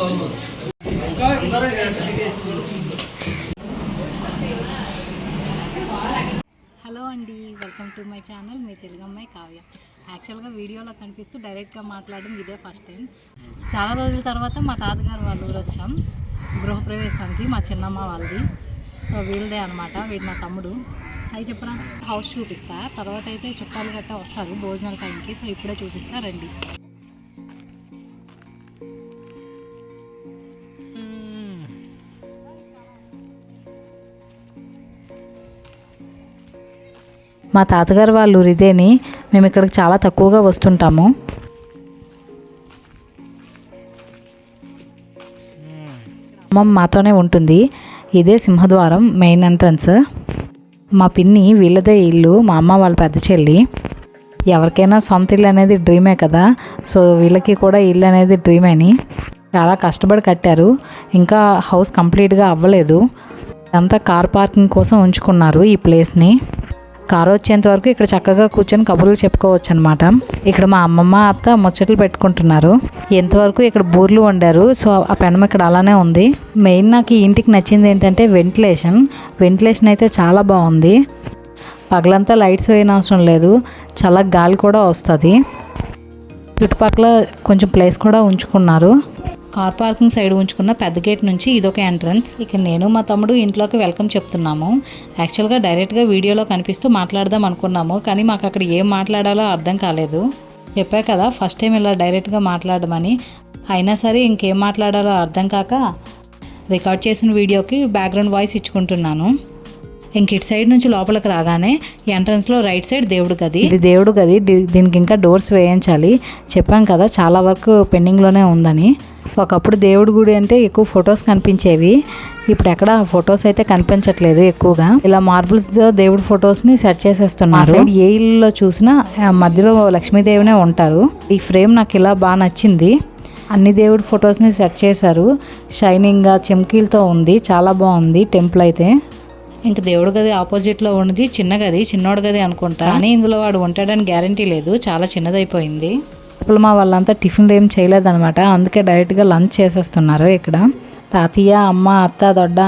Hello అండి welcome to my channel మీ తెలుగు అమ్మాయి కావ్య. యాక్చువల్గా వీడియోలో కనిపిస్తూ డైరెక్ట్గా మాట్లాడడం ఇదే ఫస్ట్ టైం చాలా రోజుల తర్వాత మా తాతగారు వాళ్ళ ఊరు వచ్చాం. గృహప్రవేశానికి మా చిన్నమ్మ వాళ్ళది. సో వీళ్ళదే అనమాట వీడు నా తమ్ముడు. అవి చెప్పరా? హౌస్ చూపిస్తా. తర్వాత అయితే చుట్టాలు గట్టా వస్తారు భోజనాల టైంకి సో ఇప్పుడే చూపిస్తా రండి. మా తాతగారు వాళ్ళ ఇదేని మేము ఇక్కడికి చాలా తక్కువగా వస్తుంటాము. అమ్మమ్మ మాతోనే ఉంటుంది. ఇదే సింహద్వారం మెయిన్ ఎంట్రన్స్. మా పిన్ని వీళ్ళదే ఇల్లు మా అమ్మ వాళ్ళ పెద్ద చెల్లి. ఎవరికైనా సొంత ఇల్లు అనేది డ్రీమే కదా సో వీళ్ళకి కూడా ఇల్లు అనేది డ్రీమేని చాలా కష్టపడి కట్టారు. ఇంకా హౌస్ కంప్లీట్గా అవ్వలేదు. అంతా కార్ పార్కింగ్ కోసం ఉంచుకున్నారు ఈ ప్లేస్ని. కారు వచ్చేంత వరకు ఇక్కడ చక్కగా కూర్చొని కబుర్లు చెప్పుకోవచ్చు అనమాట ఇక్కడ మా అమ్మమ్మ అత్త ముచ్చట్లు పెట్టుకుంటున్నారు. ఎంతవరకు ఇక్కడ బూర్లు వండారు సో ఆ పెనం ఇక్కడ అలానే ఉంది. మెయిన్ నాకు ఈ ఇంటికి నచ్చింది ఏంటంటే వెంటిలేషన్. వెంటిలేషన్ అయితే చాలా బాగుంది. పగలంతా లైట్స్ వేయనవసరం అవసరం లేదు. చాలా గాలి కూడా వస్తుంది. చుట్టుపక్కల కొంచెం ప్లేస్ కూడా ఉంచుకున్నారు. కార్ పార్కింగ్ సైడ్ ఉంచుకున్న పెద్ద గేట్ నుంచి ఇదొక ఎంట్రన్స్. ఇక నేను మా తమ్ముడు ఇంట్లోకి వెల్కమ్ చెప్తున్నాము. యాక్చువల్గా డైరెక్ట్గా వీడియోలో కనిపిస్తూ మాట్లాడదాం అనుకున్నాము కానీ మాకు అక్కడ ఏం మాట్లాడాలో అర్థం కాలేదు. చెప్పా కదా ఫస్ట్ టైం ఇలా డైరెక్ట్గా మాట్లాడమని. అయినా సరే ఇంకేం మాట్లాడాలో అర్థం కాక రికార్డ్ చేసిన వీడియోకి బ్యాక్గ్రౌండ్ వాయిస్ ఇచ్చుకుంటున్నాను. ఇంక ఇటు సైడ్ నుంచి లోపలికి రాగానే ఎంట్రన్స్లో రైట్ సైడ్ దేవుడు గది. ఇది దేవుడు గది. దీనికి ఇంకా డోర్స్ వేయించాలి. చెప్పాం కదా చాలా వర్క్ పెండింగ్లోనే ఉందని. ఒకప్పుడు దేవుడి గుడి అంటే ఎక్కువ ఫొటోస్ కనిపించేవి. ఇప్పుడు ఎక్కడ ఫొటోస్ అయితే కనిపించట్లేదు ఎక్కువగా. ఇలా మార్బుల్స్తో దేవుడి ఫొటోస్ని సెట్ చేసేస్తున్నారు. ఏ ఇల్లులో చూసినా మధ్యలో లక్ష్మీదేవినే ఉంటారు. ఈ ఫ్రేమ్ నాకు ఇలా బాగా నచ్చింది. అన్ని దేవుడి ఫొటోస్ని సెట్ చేశారు. షైనింగ్గా చెమ్కీలతో ఉంది. చాలా బాగుంది టెంపుల్ అయితే. ఇంకా దేవుడు గది ఆపోజిట్లో ఉన్నది చిన్న గది చిన్నోడు గది అనుకుంటా. కానీ ఇందులో వాడు ఉంటాడని గ్యారంటీ లేదు చాలా చిన్నదైపోయింది. ఇప్పుడు మా వాళ్ళంతా టిఫిన్లు ఏం చేయలేదనమాట అందుకే డైరెక్ట్గా లంచ్ చేసేస్తున్నారు ఇక్కడ. తాతయ్య అమ్మ అత్త దొడ్డ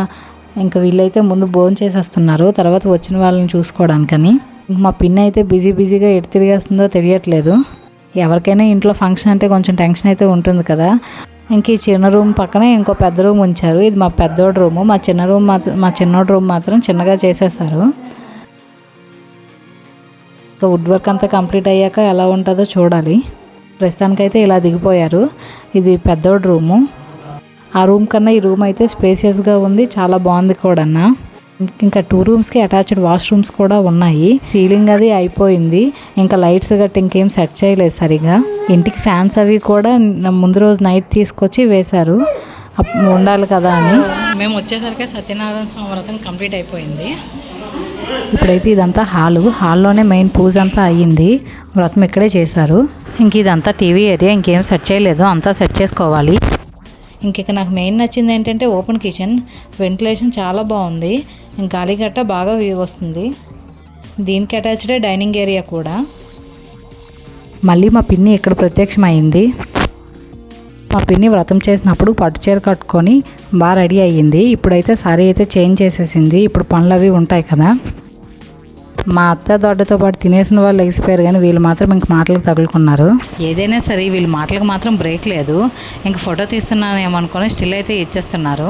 ఇంకా వీళ్ళైతే ముందు భోజనం చేసేస్తున్నారు. తర్వాత వచ్చిన వాళ్ళని చూసుకోవడానికని. ఇంక మా పిన్ అయితే బిజీ బిజీగా ఎటు తిరిగేస్తుందో తెలియట్లేదు. ఎవరికైనా ఇంట్లో ఫంక్షన్ అంటే కొంచెం టెన్షన్ అయితే ఉంటుంది కదా. ఇంక ఈ చిన్న రూమ్ పక్కనే ఇంకో పెద్ద రూమ్ ఉంచారు. ఇది మా పెద్దోడు రూము. మా చిన్న రూమ్ మాత్రం మా చిన్నోడి రూమ్ మాత్రం చిన్నగా చేసేసారు ఇంకా వుడ్ వర్క్ అంతా కంప్లీట్ అయ్యాక ఎలా ఉంటుందో చూడాలి. ప్రస్తుతానికైతే ఇలా దిగిపోయారు. ఇది పెద్దోడి రూము. ఆ రూమ్ కన్నా ఈ రూమ్ అయితే స్పేసియస్గా ఉంది. చాలా బాగుంది కూడా ఇంకా టూ రూమ్స్కి అటాచ్డ్ వాష్రూమ్స్ కూడా ఉన్నాయి. సీలింగ్ అది అయిపోయింది. ఇంకా లైట్స్ గట్టి ఇంకేం సెట్ చేయలేదు సరిగా. ఇంటికి ఫ్యాన్స్ అవి కూడా ముందు రోజు నైట్ తీసుకొచ్చి వేశారు. ఉండాలి కదా అని. మేము వచ్చేసరికి సత్యనారాయణ స్వామి వ్రతం కంప్లీట్ అయిపోయింది. ఇప్పుడైతే ఇదంతా హాలు. హాల్లోనే మెయిన్ పూజ అంతా అయ్యింది. వ్రతం ఇక్కడే చేశారు. ఇంక ఇదంతా టీవీ ఏరియా ఇంకేం సెట్ చేయలేదు. అంతా సెట్ చేసుకోవాలి. ఇంక ఇక నాకు మెయిన్ నచ్చింది ఏంటంటే ఓపెన్ కిచెన్ వెంటిలేషన్ చాలా బాగుంది. ఇంక గాలి గట్ట బాగా వ్యూ వస్తుంది. దీనికి అటాచ్డే డైనింగ్ ఏరియా కూడా. మళ్ళీ మా పిన్ని ఇక్కడ ప్రత్యక్షమైంది. మా పిన్ని వ్రతం చేసినప్పుడు పట్టు చీర కట్టుకొని బాగా రెడీ అయ్యింది. ఇప్పుడైతే సారీ అయితే చేంజ్ చేసేసింది. ఇప్పుడు పనులు అవి ఉంటాయి కదా. మా అత్త దొడ్డతో పాటు తినేసిన వాళ్ళు ఎగిసిపోయారు కానీ వీళ్ళు మాత్రం ఇంక మాటలకు తగులుకున్నారు. ఏదైనా సరే వీళ్ళ మాటలకు మాత్రం బ్రేక్ లేదు. ఇంక ఫోటో తీస్తున్నానేమనుకొని స్టిల్ అయితే ఇచ్చేస్తున్నారు.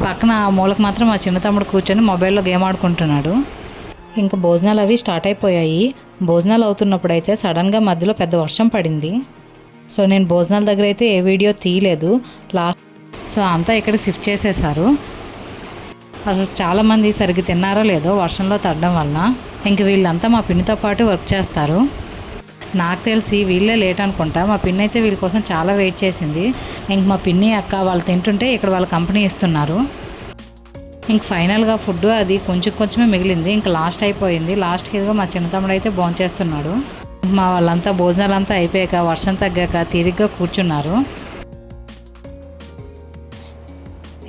పక్కన ఆ మూలకు మాత్రం మా చిన్న తమ్ముడు కూర్చొని మొబైల్లో గేమ్ ఆడుకుంటున్నాడు. ఇంకా భోజనాలు అవి స్టార్ట్ అయిపోయాయి. భోజనాలు అవుతున్నప్పుడు అయితే సడన్గా మధ్యలో పెద్ద వర్షం పడింది. సో నేను భోజనాల దగ్గర అయితే ఏ వీడియో తీయలేదు. లాస్ట్ సో అంతా ఇక్కడ షిఫ్ట్ చేసేసారు. అసలు చాలామంది సరిగ్గా తిన్నారో లేదో వర్షంలో తడడం వలన. ఇంక వీళ్ళంతా మా పిన్నితో పాటు వర్క్ చేస్తారు. నాకు తెలిసి వీళ్ళే లేట్ అనుకుంటా. మా పిన్ని అయితే వీళ్ళ కోసం చాలా వెయిట్ చేసింది. ఇంక మా పిన్ని అక్క వాళ్ళు తింటుంటే ఇక్కడ వాళ్ళ కంపెనీ ఇస్తున్నారు. ఇంక ఫైనల్గా ఫుడ్ అది కొంచెం కొంచెమే మిగిలింది. ఇంక లాస్ట్ అయిపోయింది. లాస్ట్కి ఇదిగో మా చిన్న తమ్ముడు అయితే భోంచేస్తున్నాడు మా వాళ్ళంతా భోజనాలంతా అయిపోయాక వర్షం తగ్గాక తీరిగ్గా కూర్చున్నారు.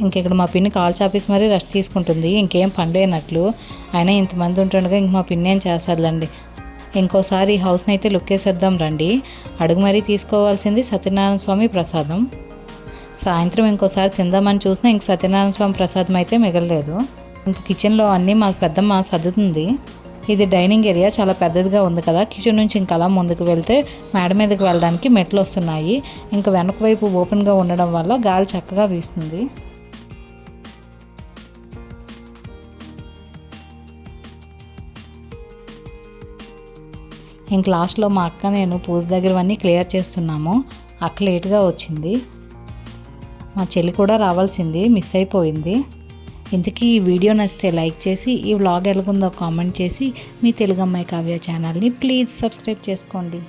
ఇంక ఇక్కడ మా పిన్ని కాల్ చాపేసి మరీ రెస్ట్ తీసుకుంటుంది. ఇంకేం పనిలేనట్లు అయినా ఇంతమంది ఉంటుండగా ఇంక మా పిన్ని ఏం చేస్తారులేండి ఇంకోసారి ఈ హౌస్ని అయితే లుక్కేసేద్దాం రండి. అడుగు మరీ తీసుకోవాల్సింది సత్యనారాయణ స్వామి ప్రసాదం. సాయంత్రం ఇంకోసారి తిందామని చూసినా ఇంక సత్యనారాయణ స్వామి ప్రసాదం అయితే మిగలలేదు. ఇంక కిచెన్లో అన్నీ మా పెద్దమ్మ సర్దుతుంది. ఇది డైనింగ్ ఏరియా చాలా పెద్దదిగా ఉంది కదా. కిచెన్ నుంచి ఇంకా అలా ముందుకు వెళ్తే మేడ మీదకి వెళ్ళడానికి మెట్లు వస్తున్నాయి. ఇంకా వెనక వైపు ఓపెన్గా ఉండడం వల్ల గాలి చక్కగా వీస్తుంది. ఇంక లాస్ట్లో మా అక్క నేను పూజ దగ్గరవన్నీ క్లియర్ చేస్తున్నాము. అక్క లేట్గా వచ్చింది. మా చెల్లి కూడా రావాల్సింది మిస్ అయిపోయింది. ఇంతకీ ఈ వీడియో నచ్చితే లైక్ చేసి ఈ వ్లాగ్ ఎలాగుందో కామెంట్ చేసి మీ తెలుగు అమ్మాయి కావ్య ఛానల్ని ప్లీజ్ సబ్స్క్రైబ్ చేసుకోండి.